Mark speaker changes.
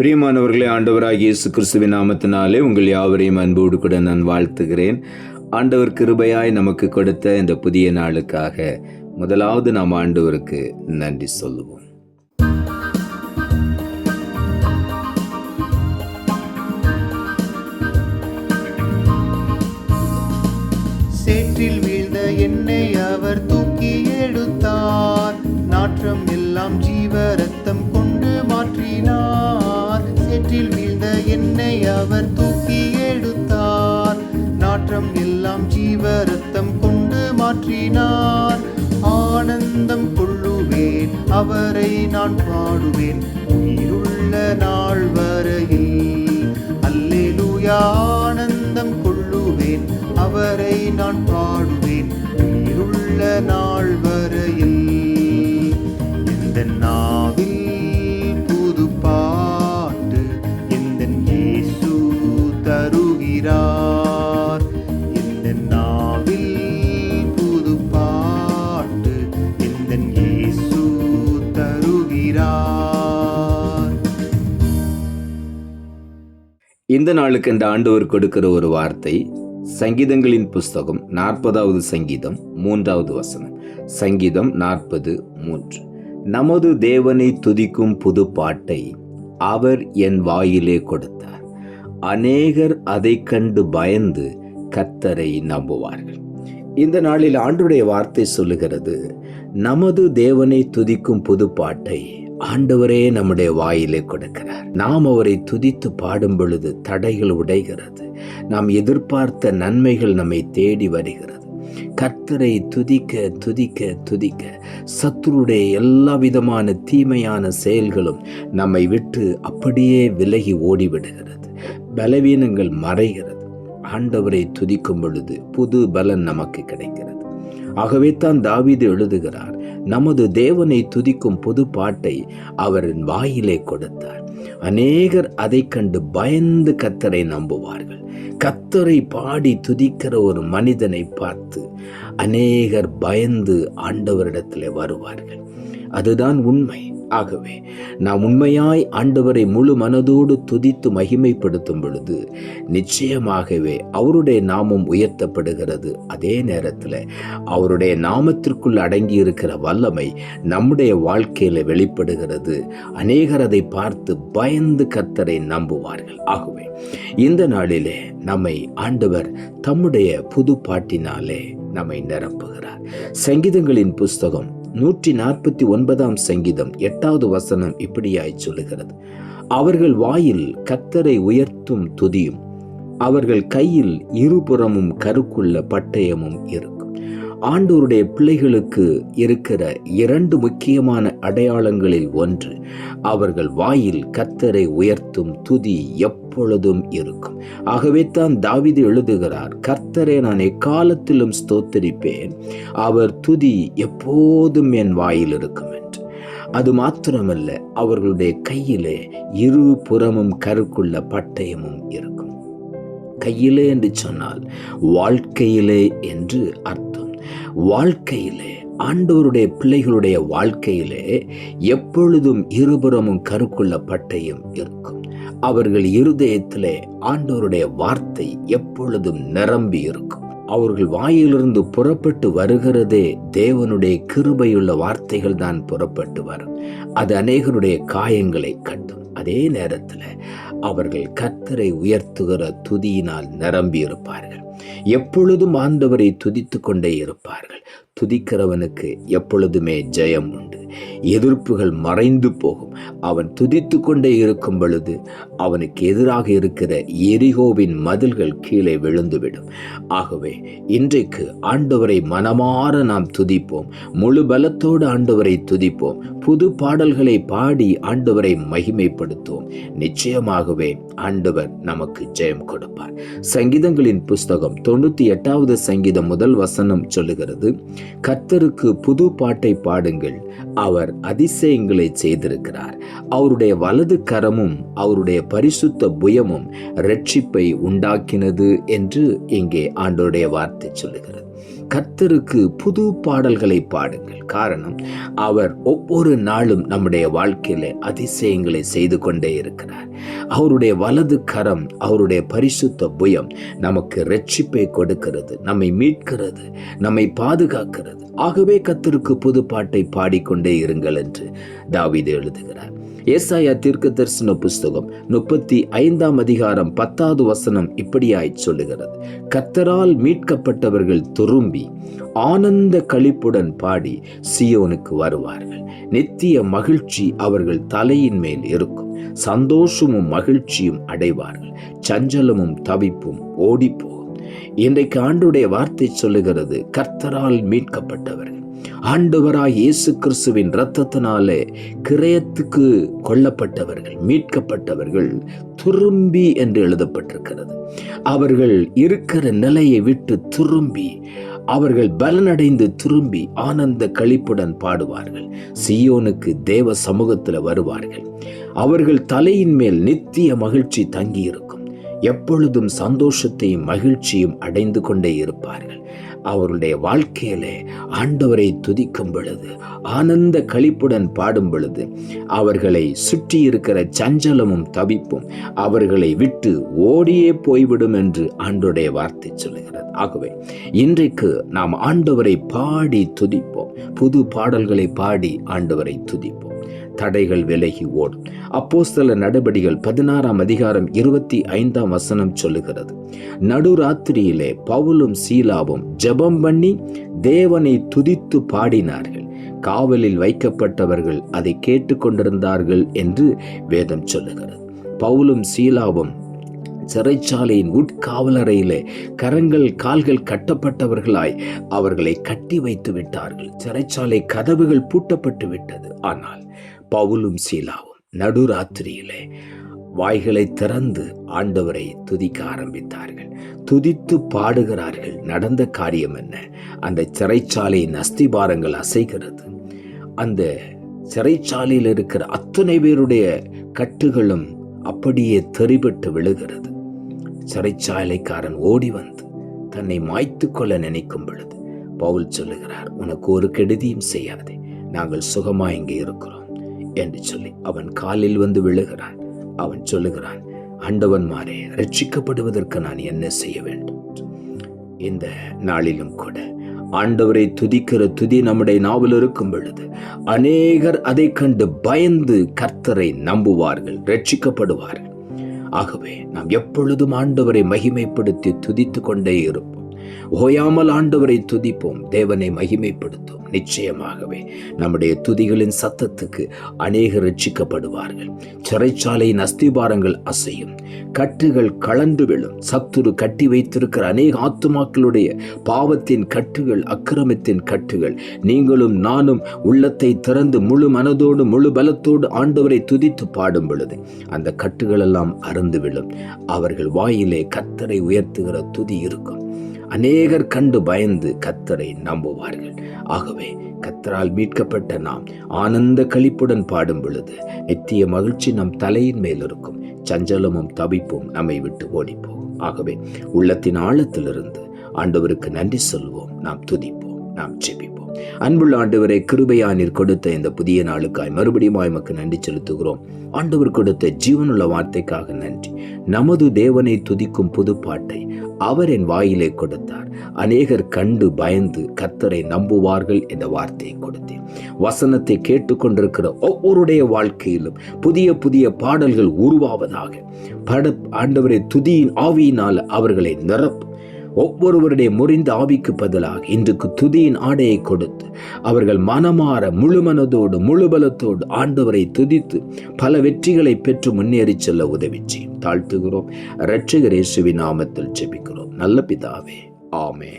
Speaker 1: பிரியமானவர்களே ஆண்டவராகிய இயேசு கிறிஸ்துவின் நாமத்தினாலே உங்கள் யாவரையும் அன்போடு கூட நான் வாழ்த்துகிறேன். ஆண்டவர் கிருபையாய் நமக்கு கொடுத்த இந்த புதிய நாளுக்காக முதலாவது நாம் ஆண்டவருக்கு நன்றி சொல்லுவோம்.
Speaker 2: சேற்றில் வீழ்ந்த என்னை அவர் தூக்கி எடுத்தார். நாற்றம் எல்லாம் ஜீவ ரத்தம் மாற்றினார். சேற்றில் வீழ்ந்த என்னை அவர் தூக்கி எடுத்தார். நாற்றம் எல்லாம் ஜீவரத்தம் கொண்டு மாற்றினார். ஆனந்தம் கொள்ளுவேன் அவரை நான் பாடுவேன். உயிருள்ள நான் செய்கிறார் எந்த நாவில் புது பாட்டு எந்த இயேசு தருகிறார்.
Speaker 1: இந்த நாளுக்கு இந்த ஆண்டவர் கொடுக்கிற ஒரு வார்த்தை சங்கீதங்களின் புஸ்தகம் நாற்பதாவது சங்கீதம் மூன்றாவது வசனம். சங்கீதம் நாற்பது மூன்று. நமது தேவனை துதிக்கும் புது பாட்டை அவர் என் வாயிலே கொடுத்தார். அநேகர் அதைக் கண்டு பயந்து கர்த்தரை நம்புவார்கள். இந்த நாளில் ஆண்டுடைய வார்த்தை சொல்லுகிறது நமது தேவனை துதிக்கும் புதுப்பாட்டை ஆண்டவரே நம்முடைய வாயிலே கொடுக்கிறார். நாம் அவரை துதித்து பாடும் பொழுது தடைகள் உடைகிறது. நாம் எதிர்பார்த்த நன்மைகள் நம்மை தேடி வருகிறது. கர்த்தரை துதிக்க துதிக்க துதிக்க சத்துருடைய எல்லா விதமான தீமையான செயல்களும் நம்மை விட்டு அப்படியே விலகி ஓடிவிடுகிறது. பலவீனங்கள் மறைகிறது. ஆண்டவரை துதிக்கும் பொழுது புது பலன் நமக்கு கிடைக்கிறது. ஆகவே தான் தாவீது எழுதுகிறார் நமது தேவனை துதிக்கும் புது பாட்டை அவரின் வாயிலே கொடுத்தார். அநேகர் அதை கண்டு பயந்து கத்தரை நம்புவார்கள். கத்தரை பாடி துதிக்கிற ஒரு மனிதனை பார்த்து அநேகர் பயந்து ஆண்டவரிடத்தில் வருவார்கள். அதுதான் உண்மை. ஆகவே நாம் உண்மையாய் ஆண்டவரை முழு மனதோடு துதித்து மகிமைப்படுத்தும் பொழுது நிச்சயமாகவே அவருடைய நாமம் உயர்த்தப்படுகிறது. அதே நேரத்தில் அவருடைய நாமத்திற்குள் அடங்கி இருக்கிற வல்லமை நம்முடைய வாழ்க்கையில் வெளிப்படுகிறது. அநேகர் அதை பார்த்து பயந்து கத்தரை நம்புவார்கள். ஆகவே இந்த நாளிலே நம்மை ஆண்டவர் தம்முடைய புது பாட்டினாலே நம்மை நிரப்புகிறார். சங்கீதங்களின் புஸ்தகம் நூற்றி நாற்பத்தி ஒன்பதாம் சங்கீதம் எட்டாவது வசனம் இப்படியாய் சொல்லுகிறது. அவர்கள் வாயில் கத்தரை உயர்த்தும் துதியும் அவர்கள் கையில் இருபுறமும் கருக்குள்ள பட்டயமும் இருக்கும் ஆண்டோருடைய பிள்ளைகளுக்கு இருக்கிற இரண்டு முக்கியமான அடையாளங்களில் ஒன்று அவர்கள் வாயில் கத்தரை உயர்த்தும் துதி எப்பொழுதும் இருக்கும். ஆகவே தான் தாவிது எழுதுகிறார் கர்த்தரை நான் எக்காலத்திலும் ஸ்தோத்தரிப்பேன். அவர் துதி எப்போதும் என் வாயில் இருக்கும் என்று. அது மாத்திரமல்ல அவர்களுடைய கையிலே இரு புறமும் கருக்குள்ள பட்டயமும் இருக்கும். கையிலே என்று சொன்னால் வாழ்க்கையிலே என்று அர்த்தம். வாழ்க்கையிலே ஆண்டவருடைய பிள்ளைகளுடைய வாழ்க்கையிலே எப்பொழுதும் இருபுறமும் கருக்குள்ள பட்டயம் இருக்கும். அவர்கள் இருதயத்திலே ஆண்டவருடைய வார்த்தை எப்பொழுதும் நிரம்பி இருக்கும். அவர்கள் வாயிலிருந்து புறப்பட்டு வருகிறதே தேவனுடைய கிருபையுள்ள வார்த்தைகள் தான் புறப்பட்டு வரும். அது அநேகருடைய காயங்களை கட்டும். அதே நேரத்தில் அவர்கள் கத்தரை உயர்த்துகிற துதியினால் நிரம்பி இருப்பார்கள். எப்பொழுதும் ஆண்டவரை துதித்து கொண்டே இருப்பார்கள். துதிக்கிறவனுக்கு எப்பொழுதுமே ஜெயம் உண்டு. எதிர்ப்புகள் மறைந்து போகும். அவன் துதித்து கொண்டே இருக்கும் பொழுது அவனுக்கு எதிராக இருக்கிற எரிகோவின் மதில்கள் கீழே விழுந்துவிடும். ஆகவே இன்றைக்கு ஆண்டவரை மனமாற நாம் துதிப்போம். முழு பலத்தோடு ஆண்டவரை துதிப்போம். புது பாடல்களை பாடி ஆண்டவரை மகிமைப்படுத்துவோம். நிச்சயமாகவே ஆண்டவர் நமக்கு ஜெயம் கொடுப்பார். சங்கீதங்களின் புஸ்தகம் தொண்ணூற்றி எட்டாவது சங்கீதம் முதல் வசனம் சொல்லுகிறது கர்த்தருக்கு புது பாட்டை பாடுங்கள். அவர் அதிசயங்களை செய்திருக்கிறார். அவருடைய வலது கரமும் அவருடைய பரிசுத்த புயமும் ரட்சிப்பை உண்டாக்கினது என்று இங்கே ஆண்டோடைய வார்த்தை சொல்லுகிறது. கர்த்தருக்கு புது பாடல்களை பாடுங்கள். காரணம் அவர் ஒவ்வொரு நாளும் நம்முடைய வாழ்க்கையில அதிசயங்களை செய்து கொண்டே இருக்கிறார். அவருடைய வலது கரம் அவருடைய பரிசுத்த புயம் நமக்கு ரட்சிப்பை கொடுக்கிறது நம்மை மீட்கிறது நம்மை பாதுகாக்கிறது. ஆகவே கத்திற்கு புது பாட்டை பாடிக்கொண்டே இருங்கள் என்று தாவிது எழுதுகிறார். ஏசாயா தீர்க்க தரிசன புஸ்தகம் முப்பத்தி ஐந்தாம் அதிகாரம் பத்தாவது வசனம் இப்படியாய் சொல்லுகிறது. கத்தரால் மீட்கப்பட்டவர்கள் துரும்பி ஆனந்த கழிப்புடன் பாடி சியோனுக்கு வருவார்கள். நித்திய மகிழ்ச்சி அவர்கள் தலையின் மேல் இருக்கும். சந்தோஷமும் மகிழ்ச்சியும் அடைவார்கள். சஞ்சலமும் தவிப்பும் ஓடிப்போம் இன்றைக்கு ஆண்டுடைய வார்த்தை சொல்லுகிறது கர்த்தரால் மீட்கப்பட்டவர்கள் ஆண்டவராய் இயேசு கிறிஸ்துவின் இரத்தத்தினாலே கிரயத்துக்கு கொல்லப்பட்டவர்கள் மீட்கப்பட்டவர்கள் துரும்பி என்று எழுதப்பட்டிருக்கிறது. அவர்கள் இருக்கிற நிலையை விட்டு துரும்பி அவர்கள் பலனடைந்து திரும்பி ஆனந்த களிப்புடன் பாடுவார்கள். சியோனுக்கு தேவ சமூகத்தில் வருவார்கள். அவர்கள் தலையின் மேல் நித்திய மகிழ்ச்சி தங்கியிருக்கும். எப்பொழுதும் சந்தோஷத்தையும் மகிழ்ச்சியும் அடைந்து கொண்டே இருப்பார்கள். அவருடைய வாழ்க்கையிலே ஆண்டவரை துதிக்கும் பொழுது ஆனந்த கழிப்புடன் பாடும் பொழுது அவர்களை சுற்றி இருக்கிற சஞ்சலமும் தவிப்பும் அவர்களை விட்டு ஓடியே போய்விடும் என்று ஆண்டோடைய வார்த்தை சொல்லுகிறது. ஆகவே இன்றைக்கு நாம் ஆண்டவரை பாடி துதிப்போம். புது பாடல்களை பாடி ஆண்டவரை துதிப்போம். தடைகள் விலகி ஓடும் சில நடபடிகள் பதினாறாம் அதிகாரம் இருபத்தி ஐந்தாம் வசனம் சொல்லுகிறது. நடுராத்திரியிலே பவுலும் சீலாவும் ஜெபம் பண்ணி தேவனை துதித்து பாடினார்கள். காவலில் வைக்கப்பட்டவர்கள் அதை கேட்டுக்கொண்டிருந்தார்கள் என்று வேதம் சொல்லுகிறது. பவுலும் சீலாவும் சிறைச்சாலையின் உட்காவலறையிலே கரங்கள் கால்கள் கட்டப்பட்டவர்களாய் அவர்களை கட்டி வைத்து விட்டார்கள். சிறைச்சாலை கதவுகள் பூட்டப்பட்டு விட்டது. ஆனால் பவுலும் சீலாவும் நடுராத்திரியிலே வாய்களை திறந்து ஆண்டவரை துதிக்க ஆரம்பித்தார்கள். துதித்து பாடுகிறார்கள். நடந்த காரியம் என்ன? அந்த சிறைச்சாலையின் அஸ்திபாரங்கள் அசைகிறது. அந்த சிறைச்சாலையில் இருக்கிற அத்தனை பேருடைய கட்டுகளும் அப்படியே தெரிபட்டு விழுகிறது. சிறைச்சாலைக்காரன் ஓடி வந்து தன்னை மாய்த்து கொள்ள நினைக்கும் பொழுது பவுல் சொல்லுகிறார் உனக்கு ஒரு கெடுதியும் செய்யாதே. நாங்கள் சுகமாக இங்கே இருக்கிறோம். என்று சொல்லி அவன் காலில் வந்து விழுகிறான். அவன் சொல்லுகிறான் ஆண்டவன்மாரே ரட்சிக்கப்படுவதற்கு நான் என்ன செய்ய வேண்டும்? இந்த நாளிலும் கூட ஆண்டவரை துதிக்கிற துதி நம்முடைய நாவல் இருக்கும் பொழுது அநேகர் அதை கண்டு பயந்து கர்த்தரை நம்புவார்கள் ரட்சிக்கப்படுவார்கள் ஆகவே நாம் எப்பொழுதும் ஆண்டவரை மகிமைப்படுத்தி துதித்து கொண்டே இருப்போம். ஓயாமல் ஆண்டவரை துதிப்போம். தேவனை மகிமைப்படுத்தும். நிச்சயமாகவே நம்முடைய துதிகளின் சத்தத்துக்கு அநேகர் ரட்சிக்கப்படுவார்கள் சிறைச்சாலையின் அஸ்திபாரங்கள் அசையும். கட்டுகள் கலண்டு விழும். சத்துரு கட்டி வைத்திருக்கிற அநேக ஆத்துமாக்களுடைய பாவத்தின் கட்டுகள் அக்கிரமத்தின் கட்டுகள். நீங்களும் நானும் உள்ளத்தை திறந்து முழு மனதோடு முழு பலத்தோடு ஆண்டவரை துதித்து பாடும் பொழுது அந்த கட்டுகள் எல்லாம் விழும். அவர்கள் வாயிலே கத்தரை உயர்த்துகிற துதி இருக்கும். அநேகர் கண்டு பயந்து கத்தரை நம்புவார்கள். ஆகவே கத்தரால் மீட்கப்பட்ட நாம் ஆனந்த களிப்புடன் பாடும் பொழுது நித்திய மகிழ்ச்சி நம் தலையின் மேல் இருக்கும். சஞ்சலமும் தவிப்பும் நம்மை விட்டு ஓடிப்போம். ஆகவே உள்ளத்தின் ஆழத்திலிருந்து ஆண்டவருக்கு நன்றி சொல்வோம். நாம் துதிப்போம். நாம் ஜெபிப்போம். அன்புள்ள ஆண்டவரை கிருபையானீர் கொடுத்த இந்த புதிய நாளுக்காய் மறுபடியும் எமக்கு நன்றி செலுத்துகிறோம். ஆண்டவர் கொடுத்த ஜீவனுள்ள வார்த்தைக்காக நன்றி. நமது தேவனை துதிக்கும் புது பாட்டை அவர் என் வாயிலே கொடுத்தார். அநேகர் கண்டு பயந்து கத்தரை நம்புவார்கள் என்ற வார்த்தையை கொடுத்தேன். வசனத்தை கேட்டுக்கொண்டிருக்கிற ஒவ்வொருடைய வாழ்க்கையிலும் புதிய புதிய பாடல்கள் உருவாவதாக. பட ஆண்டவரை துதியின் ஆவியினால் அவர்களை நிரப்பும். ஒவ்வொருவருடைய முறிந்த ஆவிக்கு பதிலாக இன்றுக்கு துதியின் ஆடையை கொடுத்து அவர்கள் மனமாற முழு மனதோடு முழு பலத்தோடு ஆண்டவரை துதித்து பல வெற்றிகளை பெற்று முன்னேறி செல்ல உதவி செய்யும். தாழ்த்துகிறோம். இரட்சகர் இயேசுவின் நாமத்தில் ஜெபிக்கிறோம். நல்ல பிதாவே ஆமே